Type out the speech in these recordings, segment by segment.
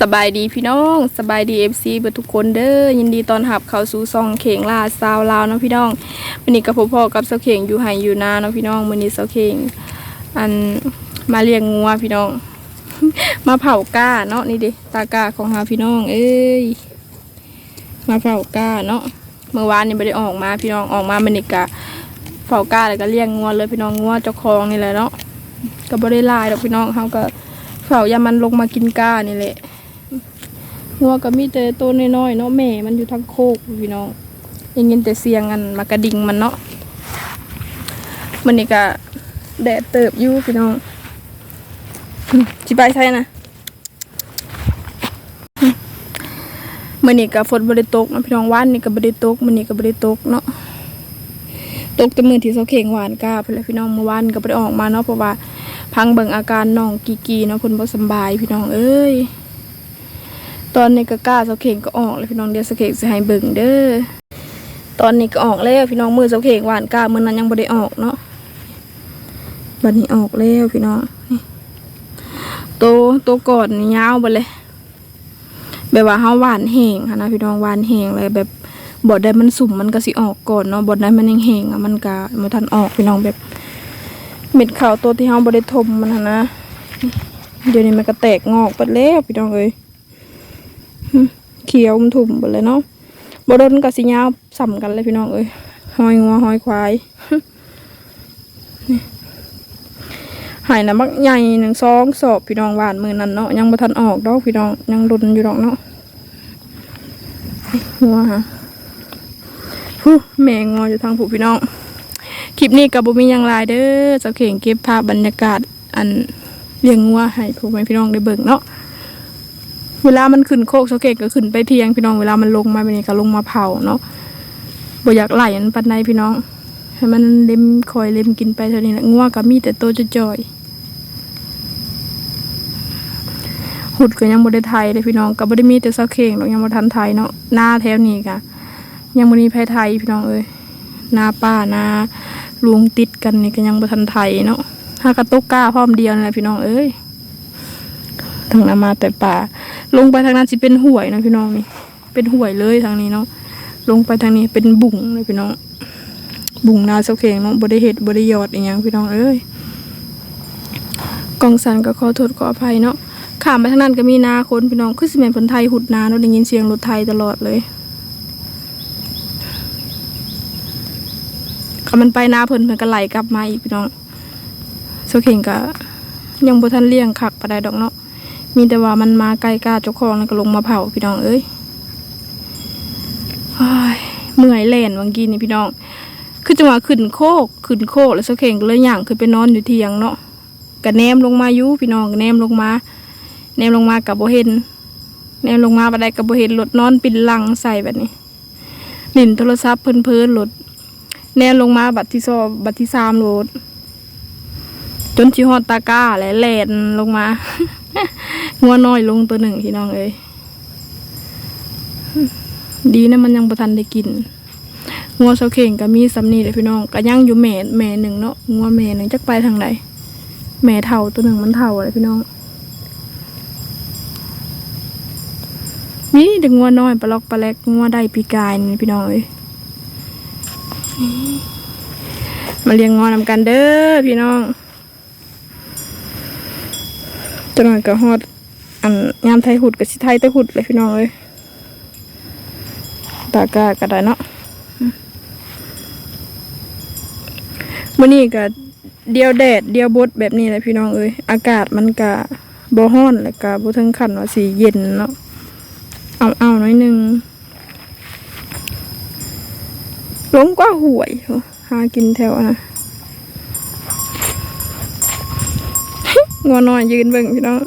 สบายดีพี่น้องสบายดีเอฟซีเบทุกคนเด้อยินดีตอนหับเข้าสู่ซองเข่งลาซาวลาวเนาะพี่น้องวันนี้กับพ่อๆกับเสาเข่งอยู่ไหอยู่นาเนาะพี่น้องวันนี้เสาเข่งอันมาเลี้ยงงัวพี่น้อง มาเผาก้าเนาะนี่ดิตากาของหาพี่น้อง เอ้ยมาเผาก้าเนาะเมื่อวานนี่ไม่ได้ออกมาพี่น้องออกมามันนี่กะเผาก้าแล้วก็เลี้ยงงัวเลยพี่น้องงัวเจ้าของนี่แหละเนาะก็บ่ได้ลายดอกพี่น้องเขาก็เผายามันลงมากินก้านี่แหละ งัวก็มีแต่ตัวน้อยๆเนาะแม่มันอยู่ทางโคกพี่น้องยังยินแต่เสียงอันมากระดิ่งมันเนาะมันนี่ก็แดดเติบอยู่พี่น้องอืมสิไปใช่นะมันนี่ก็ฝนบริตกนะพี่น้องว่านนี่ก็บริตกมันนี่ก็บริตกเนาะตกแต่มือที่เสาเข่งหวานก้าไปเลยพี่น้องเมื่อวานก็ไปออกมาเนาะเพราะว่าพังเบิ่งอาการน้องกีกีเนาะเพิ่นบ่สบายพี่น้องเอ้ย ตอนนี้ก็กล้าเสาเข่งก็ออกเลยพี่น้องเดี๋ยวเสาเข่งจะให้เบิ่งเด้อตอนนี้ก็ออกแล้วพี่น้องมือเสาเข่งหวานกล้ามือนั้นยังบ่ได้ออกเนาะบัดนี้ออกแล้วพี่น้องนี่โตโตก่อนนี่ยาวไปเลย แบบว่าเฮาหวานแห้งค่ะนะพี่น้องหวานแห้งเลยแบบบ่ได้มันสุ่มมันก็สิออกก่อนเนาะบ่ได้มันยังแห้งอะมันก็บ่ทันออกพี่น้องแบบเม็ดข้าวตัวที่เฮาบ่ได้ทมมันนนะเดี๋ยวนี้มันก็แตกงอกไปแล้วพี่น้องเอ้ย เขียวมันถุ่มหมดเลยเนาะบดนกับสิยาวสัมกันเลยพี่น้องเอ้ยหอยงัวหอยควายหายนะบักใหญ่หนึ่งซองสอบพี่น้องหวานมือนั้นเนาะยังบ่ทันออกดอกพี่น้องยังรุนอยู่ดอกเนาะงัวฮะฮู้แม่งัวอยู่ทางผู้พี่น้องคลิปนี้กับบุมียังลายเด้อเจ้าเข่งเก็บภาพบรรยากาศอันเลี้ยงงัวให้ผู้แม่พี่น้องได้เบิ่งเนาะ เวลามันขึ้นโคกเสาเกตก็ขึ้นไปเพียงพี่น้องเวลามันลงมาแบบนี้ก็ลงมาเผาเนาะบ่อยากไหลมันปันในพี่น้อง ให้มันเล็มคอยเล็มกินไปเท่านี้แหละงัวงก็มีแต่โตจะจอยหุดก็ยังบ่ได้ไทยเลยพี่น้องก็บ่ได้มีแต่เสาเข่งหรอกยังบ่ทันไทยเนาะหน้าแถวนี้ก็ยังบ่มีไผไทยพี่น้องเอ้ยหน้าป้าหน้าลุงติดกันนี่ก็ยังบ่ทันไทยเนาะถ้ากระตุกก้าพร้อมเดียวนั่นแหละพี่น้องเอ้ย ทางนามาแต่ป่า ลงไปทางนั้นสิเป็นห่วยนะพี่น้องนี่เป็นห่วยเลยทางนี้เนาะลงไปทางนี้เป็นบุ่งเลยพี่น้อง บุ่งนาเสาเข่งเนาะบริเหตุบริยอดอย่างพี่น้องเอ้ยกองสันก็ขอโทษขออภัยเนาะข้ามไปทางนั้นก็มีนาคนพี่น้องคือสิเมนคนไทยหุดนาเนาะได้ยินเสียงรถไทยตลอดเลยคำมันไปนาเพิ่นเพิ่นก็ไหลกลับมาอีกพี่น้องเสาเข่งก็ยังบ่ทันเลี้ยงคักปานใดดอกเนาะ มีแต่ว่ามันมาใกล้กล้าเจ้าของแล้วก็ลงมาเผาพี่น้องเอ้ยโอ้ยเมื่อยแล่นวังกี้นี่พี่น้อง คือจังหวะขึ้นโคกขึ้นโคกแล้วเสาเข่งก็เลยย่างขึ้นไปนอนอยู่เทียงเนาะกะแนมลงมาอยู่พี่น้องกะแนมลงมา แนมลงมากับโบเห็น แนมลงมาบันไดกับโบเห็นรถนอนปินลังใส่แบบนี้ลิ่นโทรศัพท์เพลินๆรถแนมลงมาบัตรที่สองบัตรที่สามรถจนชิฮอดตาก้าและแลนลงมา งัวน้อยลงตัวหนึ่งพี่น้องเอ้ยดีนะมันยังประทันได้กินงัวเสาเข่งก็มีสำนีเลยพี่น้องก็ยังอยู่แม่แม่หนึ่งเนาะงัวแม่หนึ่งจักไปทางใดแม่เท่าตัวหนึ่งมันเท่าเลยพี่น้องนี่เด็กงัวน้อยปลาล็อกปลาแลกงัวได้ปีกายนี่พี่น้องเอ้ยมาเลี้ยงงัวนำกันเด้อพี่น้องจังหวะก็ฮอด อันยามไทยหุดกับสิไทยแต่หุดเลยพี่น้องเอ้ยตากาก็ได้เนาะมื้อนี้ก็เดียวแดดเดียวบดแบบนี้แหละพี่น้องเอ้ยอากาศมันก็บ่ร้อนแล้วก็บ่ถึงขั้นว่าสิเย็นเนาะเอาเอาๆหน่อยหนึงลงก็ห่วยหากินแถวนะงัวน้อยยืนเบิ่งพี่น้อง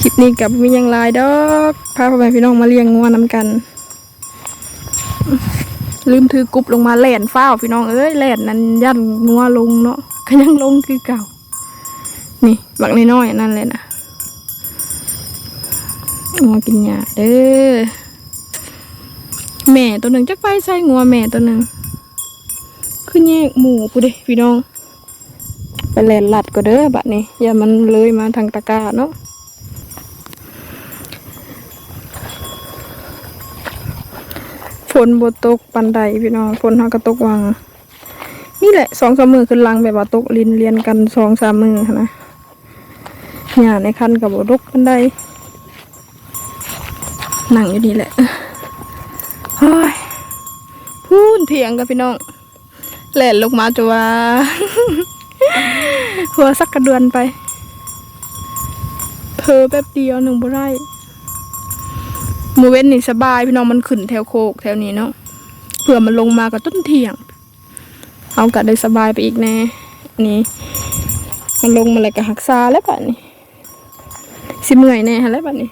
คลิป นี้กับมียังลายดอกพาพ่อแม่พี่น้องมาเลี้ยงงัวน้ำกัน ลืมถือกุบลงมาแล่นฟ้าวพี่น้องเอ้ยแล่นนั้นยันงัวลงเนาะก็ยังลงคือเก่า นี่บักน้อยๆนั่นเลยนะงัวกินหญ้าเด้อแม่ตัวหนึ่งจักไปใส่งัวแม่ตัวหนึ่งคือแยกหมูผู้เด้พี่น้องไปแล่นลัดก็เด้อบัดนี้อย่ามันเลยมาทางตะกร้าเนาะ นบตกปันใดพี่น้องฝนเฮาก็ตกวัง นี่แหละสองสามมือขึ้นลังแบบว่าตกลินเรียนกันสองสามมือนะหญ้าในคันกับบ่ดกปันใดนั่งอยู่นี่แหละเฮ้ยพูนเถียงกับพี่น้องแหล่นลงมาจะว่า หัวสักกระเดือนไปเพอแป๊บเดียวหนึ่งบ่ได้ หมูเว้นนี่สบายพี่น้องมันขึ้นแถวโคกแถวนี้เนาะเผื่อมันลงมากับต้นเถียง เอากะได้สบายไปอีกแน่นี่มันลงมาเลยกะหักซาแล้วป่ะนี่สิเมื่อยแน่ฮะแล้วป่ะนี่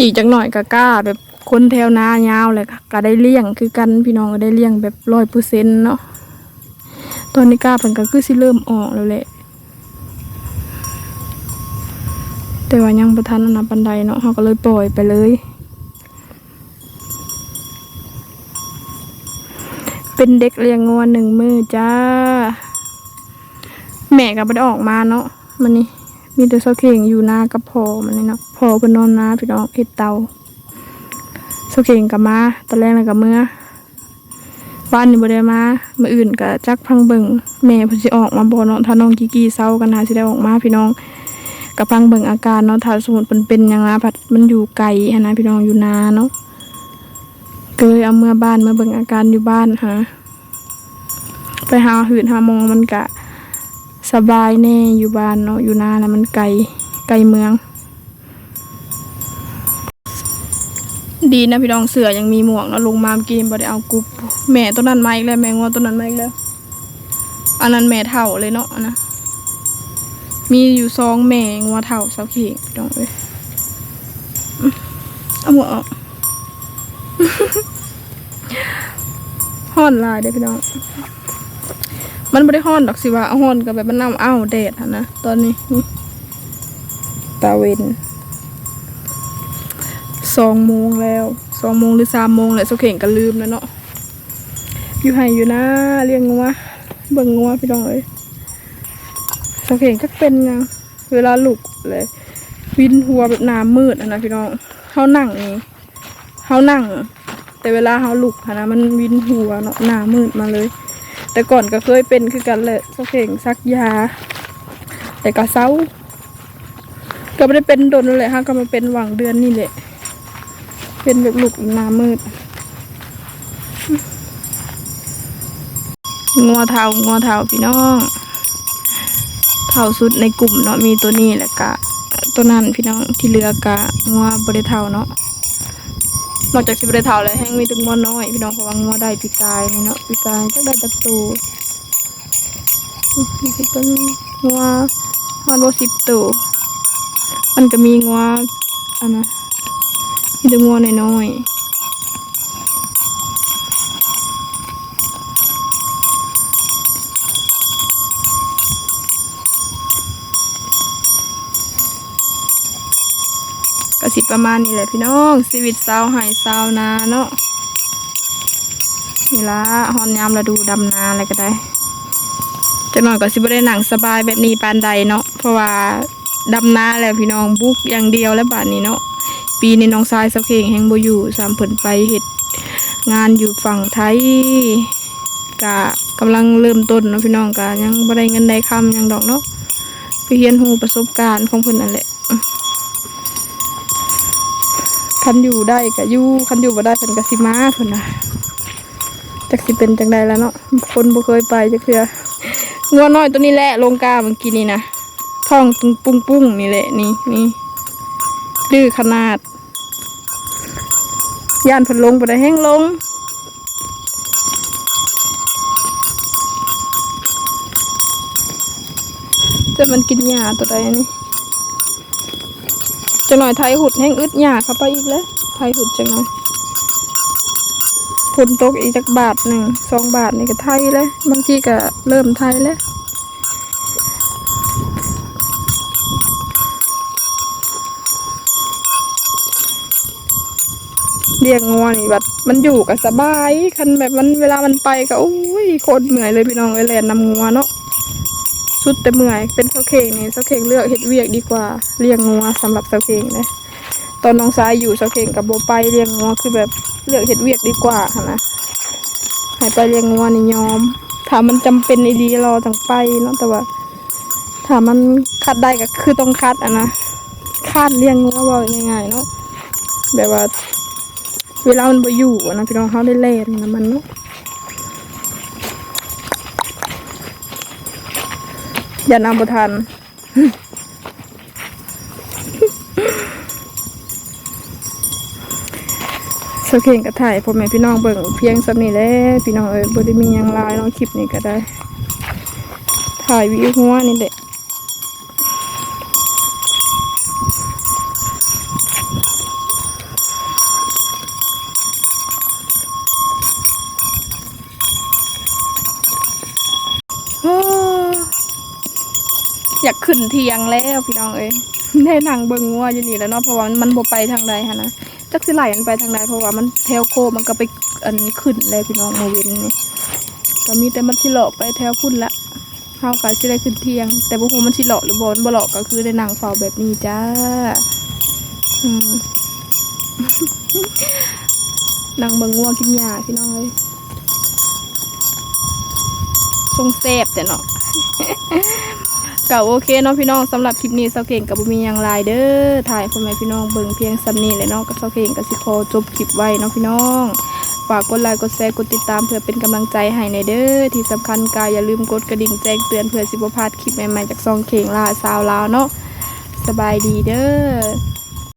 อีกจักหน่อยก็กล้าแบบคนแถวหนายาวเลยค่ะก็ได้เลี้ยงคือกันพี่น้องก็ได้เลี้ยงแบบร้อยเปอร์เซ็นต์เนาะตอนนี้กล้าเพิ่นก็คือสิเริ่มออกแล้วแหละ แต่ว่ายังประทันอนนาปันไดเนาะเขาก็เลยปล่อยไปเลย เป็นเด็กเลี้ยงงัวหนึ่งมือจ้า แม่ก็ไม่ได้ออกมาเนาะมันนี่มีแต่เสาเข่งอยู่หน้ากับพอมันนี่เนาะพ่อเพิ่นนอนนาพี่น้องเฮ็ดเตาเสาเข่งกับมาตอนแรกน่ะกับเมื่อบ้านนี่บ่ได้มามื้ออื่นก็จักพังเบิงแม่เพิ่นสิออกมาบ่เนาะถ้าน้องกิกี้เซากันหาสิได้ออกมาพี่น้อง ก็พังเบิ่งอาการเนาะถ้าสมมุติเพิ่นเป็นหยังนะพัดมันอยู่ไกลหันะพี่น้องอยู่นาเนาะก็เลยเอาเมื่อบ้านมาเบิ่งอาการอยู่บ้านหาไปหาหืดหามองมันกะสบายแน่อยู่บ้านเนาะอยู่นาแล้วมันไกลไกลเมือง ดีนะพี่น้องเสือยังมีหมวกเนาะลงมามกินบ่ได้เอากรุบแม่ตัวนั้นมาอีกแล้วแม่งัวตัวนั้นมาอีกแล้วอันนั้นแม่เท่าเลยเนาะนะ มีอยู่สองแม่งัวเท่าเสาเข่งพี่น้องเอ้ยเอาหมวออกห่อนลายเด้พี่น้อง มันไม่ได้ห้อนดอกสิว่าห้อนกับแบบมันน้ำอ้าวแดดนะตอนนี้ตาเวนสองโมงแล้วสองโมงหรือสามโมงแหละโซเข่งก็ลืมแล้วเนาะอยู่ไห้อยู่นะเลี้ยงงัวเบิ่งงัวพี่น้องเอ้ย โซเข่งก็เป็นไงเวลาลุกเลย วินหัวแบบหน้ามืดนะพี่น้องเขานั่งนี่เขานั่ง แต่เวลาเขาลุกนะมันวินหัวเนาะหน้ามืดมาเลย แต่ก่อนก็เคยเป็นคือกันแหละสักเข่งซักยา แต่ก็เศร้าก็ไม่ได้เป็นโดนนั่นแหละฮะก็มาเป็นหวังเดือนนี่แหละ เป็นแบบลุกหน้ามืดงัวเทางัวเทาพี่น้อง เท่าสุดในกลุ่มเนาะมีตัวนี้แหละกะตัวนั้นพี่น้องที่เหลือกะงัวบริเทาเนาะนอกจากสิบได้เท่าแล้วแห้งมีตึงงัวน้อยพี่น้องเพราะว่างัวได้ปีกายเนาะปีกายจักได้ตะตูอุ๊ยนี่คือเป็นงัวฮอนโบสิบตัวมันก็มีงัวอันนะมีแต่งัวน้อยๆ ก็สิประมาณนี้แหละพี่น้องชีวิตสาวไห้สาวนาเนาะนี่ละฮอนยามฤดูดำนาอะไรก็ได้จังหน่อยก็สิบ่ได้หนังสบายแบบนี้ปานใดเนาะเพราะว่าดำนาแล้วพี่น้องบุกอย่างเดียวแล้วบาดนี้เนาะปีนี้น้องทรายสักเพงแฮงบ่อยู่สามเพิ่นไปเฮ็ดงานอยู่ฝั่งไทยกะกำลังเริ่มต้นเนาะพี่น้องกะยังบ่ได้เงินได้คำยังดอกเนาะไปเรียนรู้ประสบการณ์ของเพิ่นนั่นแหละ คันอยู่ได้ก็อยู่คันอยู่บ่ได้เพิ่นก็สิมาเพิ่นน่ะจักสิเป็นจังใดแล้วเนาะคนบ่เคยไปจักเทื่องัวน้อยตัวนี้แหละลงกาเมื่อกี้นี่นะท้องตุงปุ้งปุ้งนี่แหละนี่นี่ดื้อขนาดย่านเพิ่นลงบ่ได้แห้งลงจะมันกินหญ้าตัวใดนี่ จะหน่อยไทยหุดแห้งอึดหยาเข้าไปอีกแล้วไทยหุดจังหน่อยฝนตกอีกจักบาทหนึ่งสองบาทนี่ก็ไทยแล้วบางทีก็เริ่มไทยแล้วเรียกงัวนี่แบบมันอยู่กับสบายคันแบบมันเวลามันไปก็อุ้ยโคตรเหนื่อยเลยพี่น้องเอยแลนนำงัวเนาะ สุดแต่เมื่อย เป็นเสาเข่งนี่เสาเข่งเลือกเฮ็ดเวียกดีกว่าเลี้ยงงัวสำหรับเสาเข่งนะตอนน้องสายอยู่เสาเข่งกับโบไปเลี้ยงงัวคือแบบเลือกเฮ็ดเวียกดีกว่าค่ะนะให้ไปเลี้ยงงัวนี่ยอมถ้ามันจำเป็นอีดีรอจังไปเนาะแต่ว่าถ้ามันคัดได้ก็คือต้องคัดอะนะคาดเลี้ยงงัวว่าง่ายๆเนาะแบบว่า เวลามันบ่อยู่นะพี่น้องเขาได้เล่นนะมันเนาะ อย่านำบุทันสเก่งกระถ่ายพ่อแม่พี่น้องเบิ่งเพียงสำนี้แหล้วพี่น้องเอ้ยบ่ได้มีหยังหลายเนาะคลิปนี้ก็ได้ ถ่ายวิวหัวนี่แหละโอ้อยาก ขึ้นเทียงแล้วพี่น้องเอ้ยได้นั่งเบิงงัวอยู่นี่แล้วเนาะเพราะว่ามันบ่ไปทางใดฮะนะจักสิไหลมันไปทางใดเพราะว่ามันแถวโคมันก็ไปอันขึ้นเลยพี่น้องโมเวนนี่ก็มีแต่มันสิเลาะไปแถวพุ่นละเฮาก็สิได้ขึ้นเทียง แต่บ่ฮู้มันสิหลอกหรือบ่บ่หลอกก็คือได้นั่งเฝ้าแบบนี้จ้าอืมนั่งเบิงงัวกินหญ้าพี่น้องเอ้ยทรงแซ่บแต่เนาะ ก็โอเคเนาะพี่น้องสำหรับคลิปนี้เซาเก่งกับบุมียังหลายเด้อถ่ายพ่อแม่พี่น้องเบิ่งเพียงซำนี้เลยเนาะก็เซาเก่งก็สิขอจบคลิปไว้เนาะพี่น้องฝากกดไลค์กดแชร์กดติดตามเพื่อเป็นกำลังใจให้ในเด้อที่สำคัญกายอย่าลืมกดกระดิ่งแจ้งเตือนเพื่อสิบพลาดคลิปใหม่ๆจากซองเข่งลาซาวลาวเนาะสบายดีเด้อ